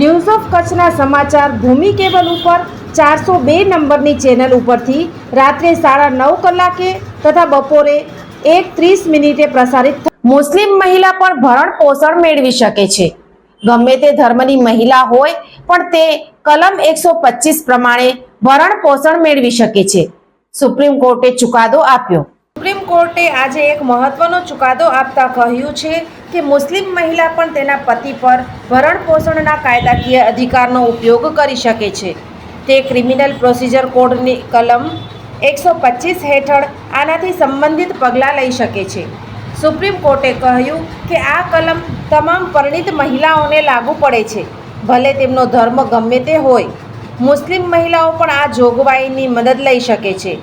News of કચ્છના સમાચાર ભૂમિ cable ઉપર ચારસો બે નંબરની ચેનલ ઉપરથી રાત્રે સાડા નવ કલાકે તથા બપોરે એક ત્રીસ મિનિટે પ્રસારિત મુસ્લિમ મહિલા પણ ભરણ પોષણ મેળવી શકે છે. ગમે તે ધર્મની મહિલા હોય, પણ તે કલમ એકસો પચીસ પ્રમાણે ભરણ પોષણ મેળવી શકે છે. સુપ્રીમ કોર્ટે ચુકાદો આપ્યો. સુપ્રીમ કોર્ટે આજે એક મહત્વનો ચુકાદો આપતા કહ્યું છે કે મુસ્લિમ મહિલા પણ તેના પતિ પર ભરણ પોષણના કાયદાકીય અધિકારનો ઉપયોગ કરી શકે છે. તે ક્રિમિનલ પ્રોસિજર કોડની કલમ એકસો પચીસ હેઠળ આનાથી સંબંધિત પગલાં લઈ શકે છે. સુપ્રીમ કોર્ટે કહ્યું કે આ કલમ તમામ પરિણિત મહિલાઓને લાગુ પડે છે, ભલે તેમનો ધર્મ ગમે તે હોય. મુસ્લિમ મહિલાઓ પણ આ જોગવાઈની મદદ લઈ શકે છે.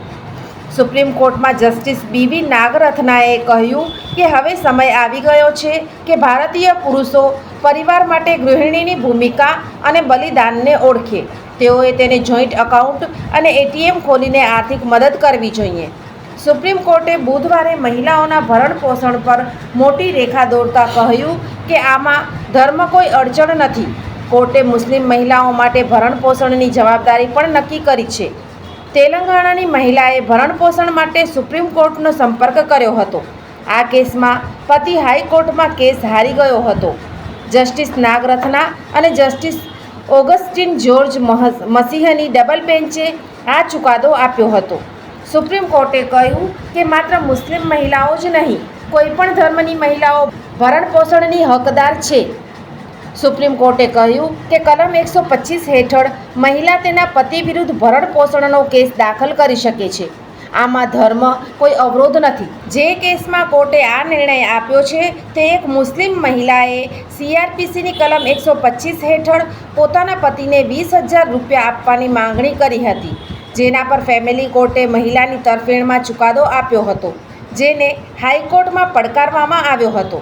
સુપ્રીમ કોર્ટમાં જસ્ટિસ બીવી નાગરથનાએ કહ્યું કે હવે સમય આવી ગયો છે કે ભારતીય પુરુષો પરિવાર માટે ગૃહિણીની ભૂમિકા અને બલિદાનને ઓળખે. તેઓએ તેને જોઈન્ટ એકાઉન્ટ અને એટીએમ ખોલીને આર્થિક મદદ કરવી જોઈએ. સુપ્રીમ કોર્ટે બુધવારે મહિલાઓના ભરણ પોષણ પર મોટી રેખા દોરતા કહ્યું કે આમાં ધર્મ કોઈ અડચણ નથી. કોર્ટે મુસ્લિમ મહિલાઓ માટે ભરણ પોષણની જવાબદારી પણ નક્કી કરી છે. તેલંગાણાની મહિલાએ ભરણપોષણ માટે સુપ્રીમ કોર્ટનો સંપર્ક કર્યો હતો. આ કેસમાં પતિ હાઈકોર્ટમાં કેસ હારી ગયો હતો. જસ્ટિસ નાગરથના અને જસ્ટિસ ઓગસ્ટિન જ્યોર્જ મસીહની ડબલ બેન્ચે આ ચુકાદો આપ્યો હતો. સુપ્રીમ કોર્ટે કહ્યું કે માત્ર મુસ્લિમ મહિલાઓ જ નહીં કોઈપણ ધર્મની મહિલાઓ ભરણપોષણની હકદાર છે. સુપ્રીમ કોર્ટે કહ્યું કે કલમ એકસો પચીસ હેઠળ મહિલા તેના પતિ વિરુદ્ધ ભરણ પોષણનો કેસ દાખલ કરી શકે છે. આમાં ધર્મ કોઈ અવરોધ નથી. જે કેસમાં કોર્ટે આ નિર્ણય આપ્યો છે તે એક મુસ્લિમ મહિલાએ સીઆરપીસીની કલમ એકસો પચીસ હેઠળ પોતાના પતિને વીસ હજાર રૂપિયા આપવાની માંગણી કરી હતી, જેના પર ફેમિલી કોર્ટે મહિલાની તરફેણમાં ચુકાદો આપ્યો હતો, જેને હાઈકોર્ટમાં પડકારવામાં આવ્યો હતો.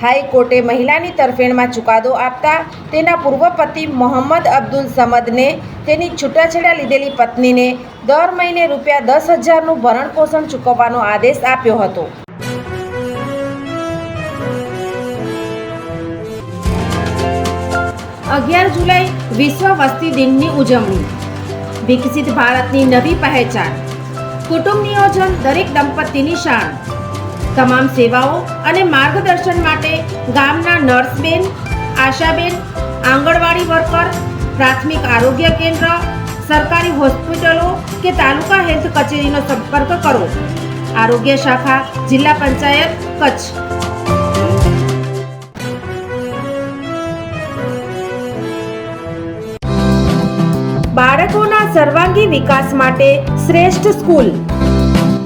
હાઈકોર્ટે મહિલાની તરફેણમાં ચુકાદો આપતા તેના પૂર્વ પતિ મોહમ્મદ અબ્દુલ સમદને તેની છૂટાછેડા લીધેલી પત્નીને દર મહિને રૂપિયા દસ હજારનું ભરણપોષણ ચૂકવવાનો આદેશ આપ્યો હતો. અગિયાર જુલાઈ વિશ્વ વસ્તી દિનની ઉજવણી. વિકસિત ભારતની નવી પહેચાન. કુટુંબ નિયોજન દરેક દંપતીની શાન. તમામ સેવાઓ અને માર્ગદર્શન માટે ગામના નર્સબેન, આશાબેન, આંગણવાડી વર્કર, પ્રાથમિક આરોગ્ય કેન્દ્ર, સરકારી હોસ્પિટલો કે તાલુકા હેલ્થ કચેરીનો સંપર્ક કરો. આરોગ્ય શાખા, જિલ્લા પંચાયત, કચ્છ. બાળકોના સર્વાંગી વિકાસ માટે શ્રેષ્ઠ સ્કૂલ.